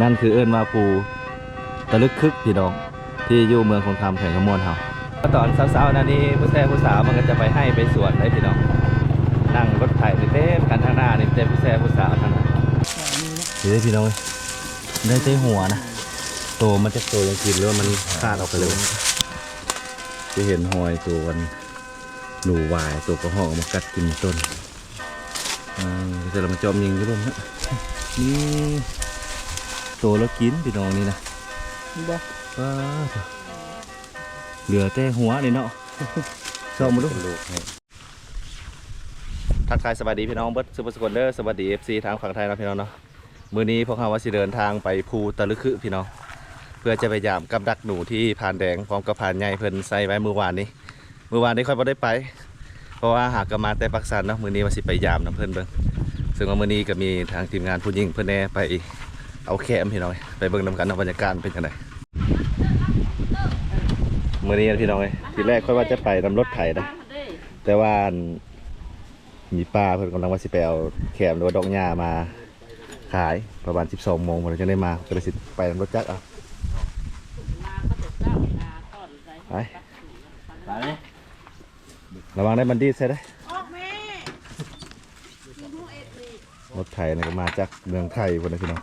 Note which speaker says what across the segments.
Speaker 1: นั่นคือเอิ้นว่าภูตะลึกคึกพี่น้อง ที่อยู่เมืองคงคำแข่งขมวนเฮาตอนเช้าๆนั่นนี่ผู้แซ่ผู้สาวมันก็จะไปให้ไปสวนได้พี่น้อง นั่งรถไถเต็มกันทางหน้านี่เต็มผู้แซ่ผู้สาวทั้งนั้นเฮ้ยพี่น้องได้ใจหัวนะโตมันจะโตยังกินหรือว่ามันขาดออกไปเลยจะเห็นหอยตัวมันหนูวายตัวกระหอกมากัดกินต้นอืมจะเรามาจอมยิงด้วยนะนี่ โตแล้วกินพี่น้องนี่นะ
Speaker 2: บ่
Speaker 1: ว้าเถอะเหลือแต่หัวนี่เนาะชอบมาดูทักทายสวัสดีพี่น้องเบิร์ดซูเปอร์สกอนเดอร์สวัสดีเอฟซีทางฝั่งไทยเนาะพี่น้องเนาะมื้อนี้พวกเราว่าสิเดินทางไปภูตะลึคือพี่น้องเพื่อจะไปยามกับดักหนูที่ผ่านแดงพร้อมกับผ่านใหญ่เพิ่นใส่ไว้มื้อวานนี้มื้อวานนี้ค่อยบ่ได้ไป เพราะว่าหากกมาแต่ปักสันเนาะมื้อนี้ว่าสิไปยามนํเพิ่นเบิ่งซึ่งว่ามื้อนี้ก็มีทางทีมงานผู้หญิงเพิ่นแน่ไป เอาแคมพี่น้องไปเบิ่งนํกันเนาะบรรยากาศเป็นจังไดมื่อนี้พี่น้องเอ้ยทีแรกค่อยว่าจะไปนำรถไถนะแต่ว่าอันมีป้าเพิ่นกำลังว่าสิไปเอาแขมหรือว่าดอกหญ้ามาขายประมาณ 12โมงผมจะได้มาก็เลยสิไปนำรถจักรเอาไป
Speaker 2: ไปเลย
Speaker 1: ระวังได้มันดีดใส่ได้
Speaker 3: ออกแม่
Speaker 1: รถไถนี่ก็มาจากเมืองไทยพุ่นนะพี่น้อง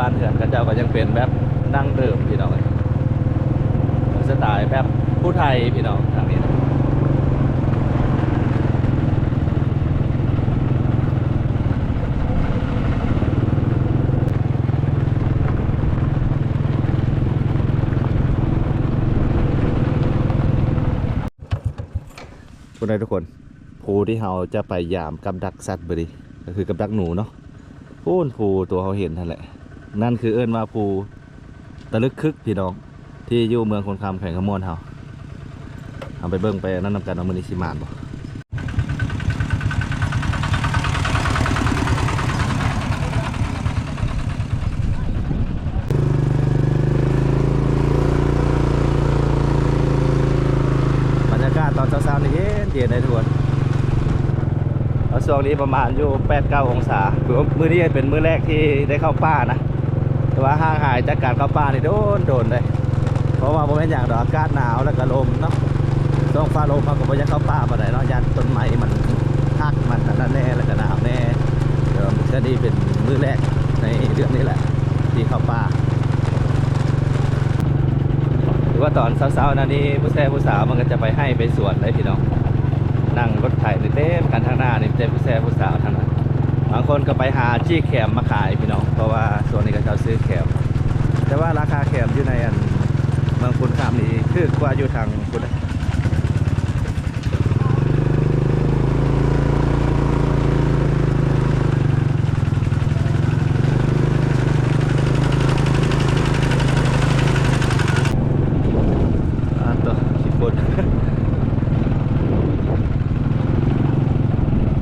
Speaker 1: บ้านเถื่อนก็เจ้าก็ยังเป็นแบบนั่งเดิมพี่น้องเอ้ยสไตล์แบบผู้ไทยพี่น้องทางนี้นะคุณได้ทุกคนภูที่เราจะไปยามกับดักสัตว์บริก็คือกับดักหนูเนาะพูนภูตัวเขาเห็นนั่นแหละ นั่นคือเอิ้นว่าภูตะลึกคึกพี่น้อง ที่อยู่เมืองคนคำแข่งขมวนเฮาเอาไปเบิ่งไปนั่นนำกันเอามือนิสิมานบ่บรรยากาศตอนเช้าๆนี่เย็นเย็นเลยทุกคนแล้วช่วงนี้ประมาณอยู่ 8 9 องศาคือมื้อนี้เป็นมื้อแรกที่ได้เข้าป่านะ แต่ว่าห่างหายจากการเข้าป่านี่โดนโดนเลย ราะว่าผมเป็นอย่างดอกอากาศหนาวแล้วก็ลมเนาะต้องฟ้าลมมันก็บ่อยังเข้าป่าปานใดเนาะยันต้นไม้มันหักมันนั่นแน่แล้วก็หนาวแน่เดี๋ยวมันก็นี่เป็นมื้อแรกในเดือนนี้แหละ ที่เข้าป่าหรือว่าตอนเช้าๆนั่นนี่ผู้แซ่ผู้สาวมันก็จะไปให้ไปสวนได้พี่น้องนั่งรถไถนี่เต็มกันทางหน้านี่เต็มผู้แซ่ผู้สาวทั้งนั้นบางคนก็ไปหาจี้แคมมาขายพี่น้องเพราะว่าส่วนนี้ก็จะซื้อแคมแต่ว่าราคาแคมอยู่ในอัน เมืองคุณคามนี่คือกว่าอยู่ทางคุณอ่าตัวขี้ฝุ่น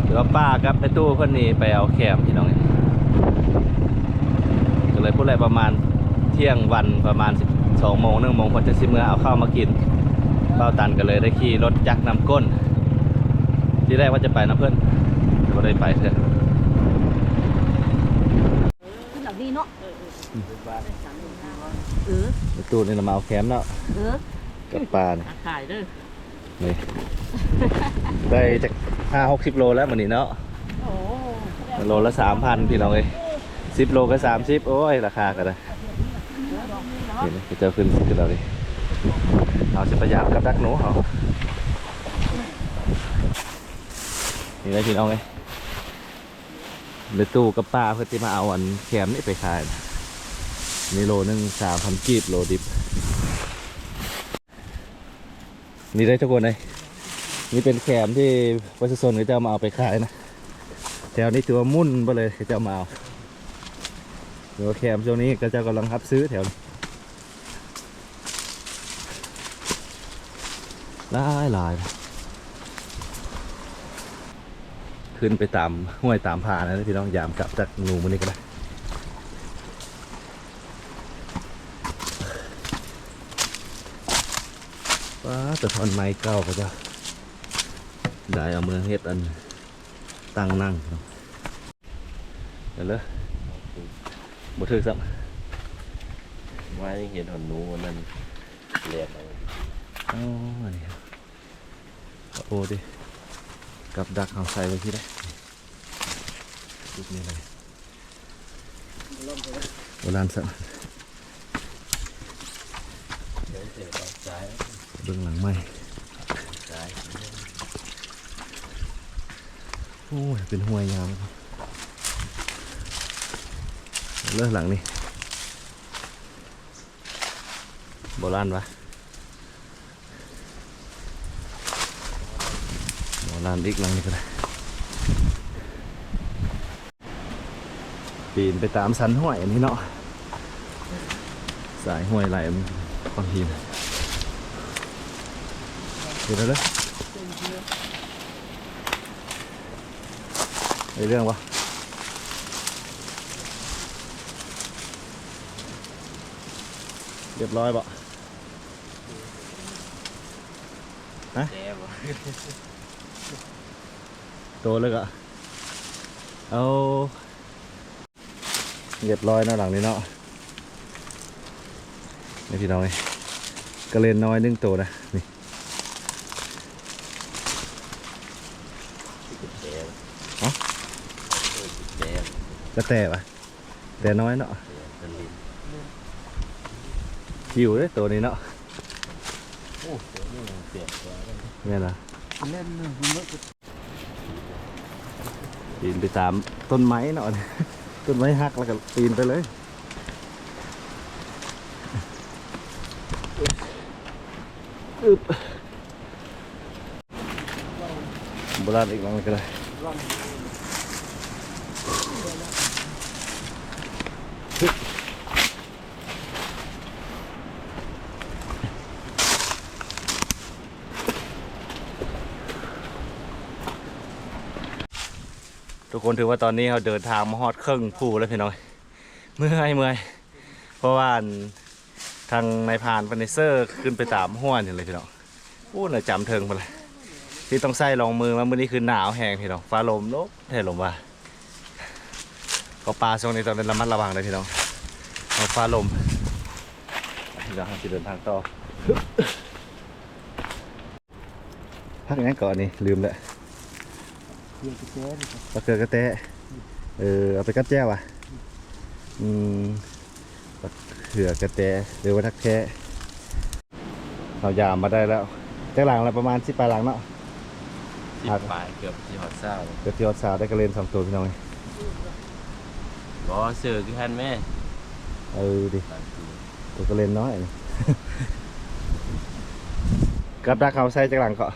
Speaker 1: หรือว่าป้ากับไปตู้คนนี้ไปเอาแคมพี่น้องก็เลยพูดอะไรประมาณเที่ยงวันประมาณ 12โมงหนึ่งโมงคนจะสิเมื่อเอาข้าวมากินเป้าตันก็เลยได้ขี่รถจักรนำก้น ที่แรกว่าจะไปนะเพื่อนแต่ว่าได้ไปเถอะ
Speaker 3: ขึ้นหลังดีเนาะเออ
Speaker 1: ไปตู้นี่เรามาเอาแคมเนาะ
Speaker 3: เออ
Speaker 1: กับปลาเนี่ย
Speaker 3: ขายเด้อ
Speaker 1: นี่ได้จากห้าหกสิบโลแล้วมันนี่เนาะ
Speaker 3: โอ้
Speaker 1: โลละสามพันพี่น้องเอ้ยสิบโลก็สามสิบโอ้ยราคากันนะ เห็นไหมเจะขึ้นขึ้นเราดิเราจะพยายามกับดักหนูเขานี่ได้พี่น้องเอ้ยในตู้กับป้าเพื่อที่มาเอาอันแคมนี่ไปขายนะนี่โลนึงสามพันกีบโลดิบนี่ได้ทุกคนเลยนี่เป็นแคมที่ประชาชนเขาจะมาเอาไปขายนะแถวนี้ถือว่ามุ่นไปเลยเขาจะมาเอาหรือว่าแคมช่วงนี้ก็จะกำลังรับซื้อแถวนี้ หลายหลายขึ้นไปตามห้วยตามผานะพี่น้องยามกลับจากหนูมันนี่ก็ได้ว้าแต่ทอนไม้เก่าก็จะได้เอามือเฮ็ดอันตั้งนั่งเนาะเดี๋ยวเลยบ่ถือซ้ำ
Speaker 2: ว่ายังเห็นหอนหนูวันนั้นเรียกเอา
Speaker 1: อ๋อนี่ครับ โอ้ดิกับดักเอาใส่ไว้ที่ได้จุดนี้เลยโบราณสัก
Speaker 2: เบื้
Speaker 1: องหลังไม่
Speaker 2: ซ้
Speaker 1: โอ้ย เป็นห้วยยาวเลือกหลังนี่โบราณปะ โบราณอีกหลังนี้ก็ได้ปีนไปตามสันห้วยอันนี้เนาะสายห้วยไหลมันบางทีนะเดี๋ยวเลยไอเรื่องวะเรียบร้อยปะ
Speaker 2: แจ๊บ
Speaker 1: โตเลยกะเอาเรียบร้อยเนาะหลังนี้เนาะนี่พี่น้องนี่กระเลนน้อยหนึงโตนะนี่
Speaker 2: แจ๊บ
Speaker 1: อ๋อ
Speaker 2: แจ๊บ
Speaker 1: ก็แต่ปะแต่น้อยเนาะ
Speaker 2: ตะลิน
Speaker 1: หิวเลยตัวนี้เนาะ
Speaker 2: โอ้เดี๋ยวนี่มันเปลี่ยนตัวแล้ว
Speaker 1: เนี่ยนะ
Speaker 2: เล่นเลยมันก็
Speaker 1: ปีนไปตามต้นไม้หน่อยต้นไม้หักแล้วก็ปีนไปเลยอึบโบราณอีกบ้างหนึ่งก็ได้ ทุกคนถือว่าตอนนี้เราเดินทางมาฮอดครึ่องภูแล้วพี่น้อยเมื่อยเมื่อยเพราะว่าทางนายพานฟานิเซอร์ขึ้นไปตามห้วนอย่างเลยพี่น้องพูดเลยจำเทิงไปเลยที่ต้องใส่รองมือมาเมื่อนี้คือหนาวแห้งพี่น้องฟ้าลมลบแท้ลมว่าก็ปลาช่วงนี้ต้องเป็นระมัดระวังเลยพี่น้องเอาฟ้าลมเดี๋ยวเราจะเดินทางต่อพักนั้ก่อนนี่ลืมแล้ว
Speaker 2: เปลี่ยนแจ๊บ
Speaker 1: ปลาเกลือกระแตะเออเอาไปกับแจ้วอะอืมปลาเขือกระแตะหรือว่าทักแท้เรายามมาได้แล้วจากหลังละประมาณสิบปลายหลังเนาะ
Speaker 2: สิบปลายเกือบที่หอดเศร้า
Speaker 1: เกือบที่อดสาวได้กระเลนสองตัวพี่น้อง
Speaker 2: บอเสือคือฮันแม่
Speaker 1: เออดิ
Speaker 2: ตามตัว
Speaker 1: ตัวกระเลนน้อยนี่ กับดักเขาใส่จากหลังก็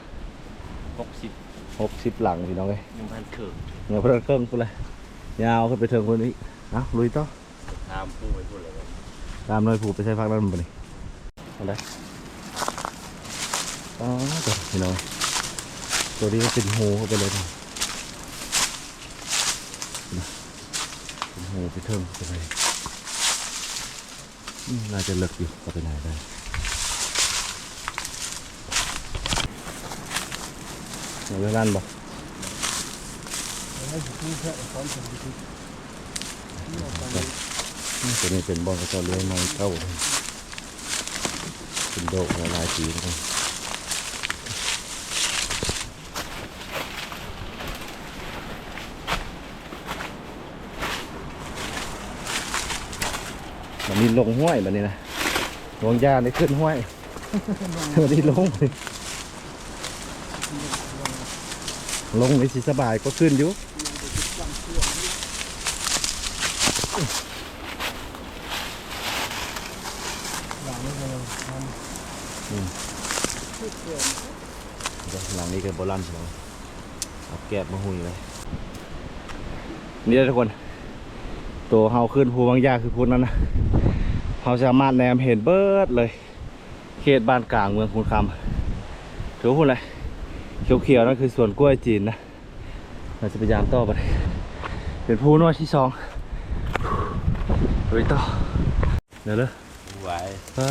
Speaker 2: หกสิบ
Speaker 1: หกสิบหลังพี่น้องเลย
Speaker 2: ยังพันเขิง
Speaker 1: เงาเพิ่มเครื่องกูเลยยาวขึ้นไปเทิงคนนี้เอาลุยต่อ
Speaker 2: ตามผู้ไปพูดเลยว่า
Speaker 1: ตามหน่อยผูกไปใช้พักนั้นบ่นี่เอาเลยอ๋อตัวพี่น้องตัวนี้ก็เป็นหูเข้าไปเลยนะเป็นหูไปเทิงเข้าไปอืมน่าจะเลิกอยู่เข้าไปไหนได้ เรื่องนั้นบ่อืมตัวนี้เป็นบอลกระจ้าเลี้ยงไม้เก้าเป็นโดกลายสีนะครับมันมีลงห้วยแบบนี้นะลงยาได้ขึ้นห้วยวันนี้ลงเลย ลงในสีสบายก็ขึ้นอยู่เดี๋ยวหลังนี้ก็โบราณพี่น้องเอาแกะมาหุยเลย นี่เด้อทุกคน ตัวเฮาขึ้นภูบางยาคือพูดนั้นนะเฮาสามารถแนมเห็นเบิดเลย เขตบ้านกลางเมืองคุณคำถือว่าพูดอะไร เขียวๆนั่นคือสวนกล้วยจีนนะเราจะพยายามต่อไปเป็นภูนวดที่สองไปต่อเดี๋ยวเลย
Speaker 2: ไหว
Speaker 1: ปลา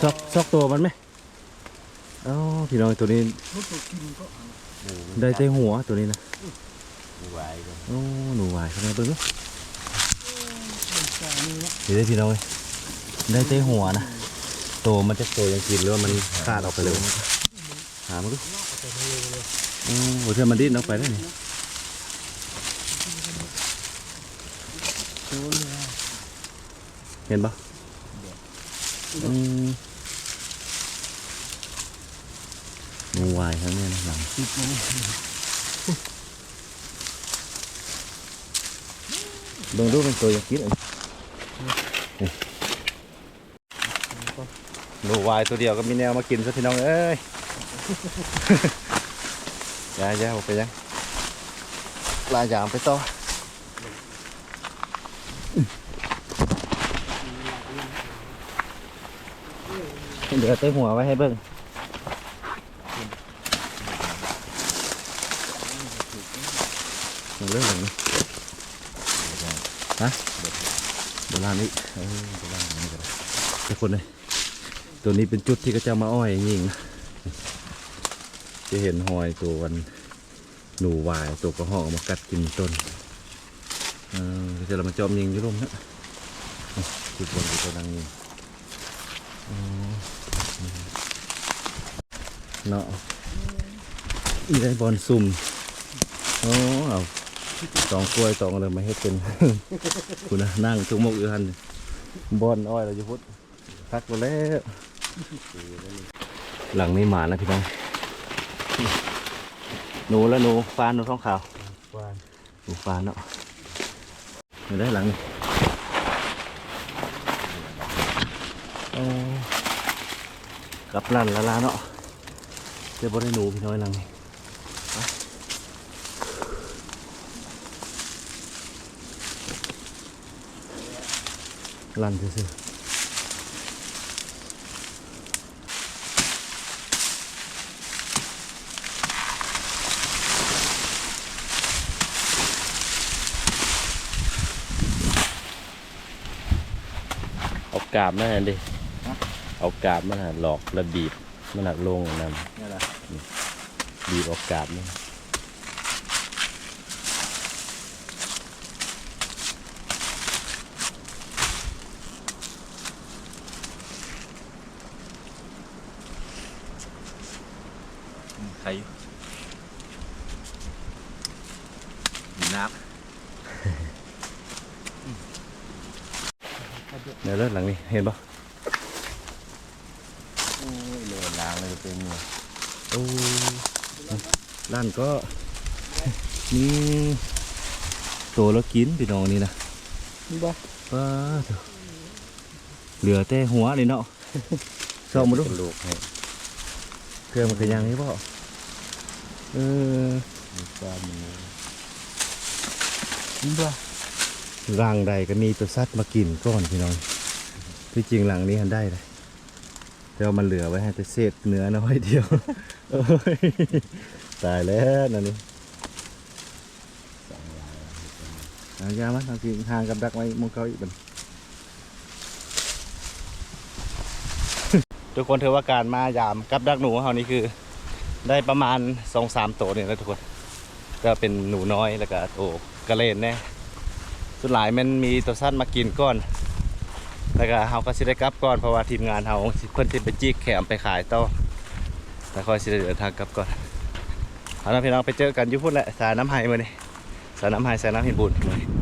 Speaker 1: ซอกซอกตัวมันไหมเอ้าพี่น้องตัวนี้ได้ใจหัวตัวนี้นะ
Speaker 2: ไหวเลย
Speaker 1: โอ้หนูหวายเข้ามาเบิ้งดูเดี๋ยวได้พี่น้องเอ้ยได้ใจหัวนะตัวมันจะโตยังกินหรือว่ามันขาดออกไปเลยหามาดู โอ้โหเธอมันดิ้นออกไปได้นี่เห็นปะอืมหนูหวายทั้งนี้นะหลังเบิ่งดูเป็นตัวยังกินอันนี้หนูวายตัวเดียวก็มีแนวมากินซะพี่น้องเอ้ยอ ยาย่าออกไปยังลายยางไปต่อเหลือเต้หัวไว้ให้เบิ่งเรื่องแบบนี้โบราณนี่โบราณนี่ก็ได้ทุกคนเลยตัวนี้เป็นจุดที่ก็จะมาอ้อยยิงนะ จะเห็นหอยตัววันหนูวายตัวกระหอกมากัดกินต้นเออจะเรามาจอมยิงยุ่ร่มนะจุดบนจุดตัวดังยิงเนาะนี่ได้บอลซุ่มโอ้เอาตองกล้วยตองอะไรมาให้เป็นคุณนะนั่งจุกมกอยู่ทันบอนอ้อยเราจะพุดพักไปแล้ว หลังนี้หมานะพี่น้อง หนูแล้วหนูฟานหนูท้องขาว
Speaker 2: วาน
Speaker 1: หนูฟานเนาะเห็นได้หลังนี้โอ้กลับลั่นละลาเนาะเจ้าบ่ได้หนูพี่น้อยหลังนี้ไปลั่นซื่อ
Speaker 2: กาบมาดิ เอากาบมาหลอกระบีบมันหักลงนั่น
Speaker 1: นี่แหละ
Speaker 2: บีบเออกกาบนี่
Speaker 1: ใครมีน้ำ เดี๋ยวเลิกหลังนี้เห็นปะ
Speaker 2: โอ้ยเลยล้างเลยก็เป็นเนี่ย
Speaker 1: โอ้ร้านก็นี่ตัวแล้วกินพี่น้องนี่นะ
Speaker 2: บ้า
Speaker 1: ป้าเถอะเหลือแต่หัวนี่เนาะชอบมาดู
Speaker 2: ลูกให้
Speaker 1: เครื่องมันกระยังนี่ป่ะเออ
Speaker 2: มีกาบมัน
Speaker 1: บ้า รังใดก็มีตัวสัตว์มากินก้อนพี่น้องที่จริงหลังนี้หันได้เลยแต่ว่ามันเหลือไว้ให้แต่เศษเนื้อน้อยเดียวตายแล้วนั่นนี่เอายามาทางที่ห่างกับดักไว้มองเก้าอีกบันทุกคนถือว่าการมายามกับดักหนูเฮานี่คือ ได้ประมาณสองสามตัวเนี่ยนะทุกคนก็เป็นหนูน้อยแล้วก็โอ้กระเลนแน่ สุดหลายมันมีตัวสั้นมากินก้อนแล้วก็เฮาก็สิได้กลับก่อนเพราะว่าทีมงานเฮาเพิ่นสิไปจีกแขมไปขายต่อแล้วค่อยสิได้เดินทางกลับก่อนเอาล่ะพี่น้องไปเจอกันอยู่พุ่นแหละสายน้ำไห้มื้อนี้สายน้ำไห้สายน้ำหินบุญมื้อนี้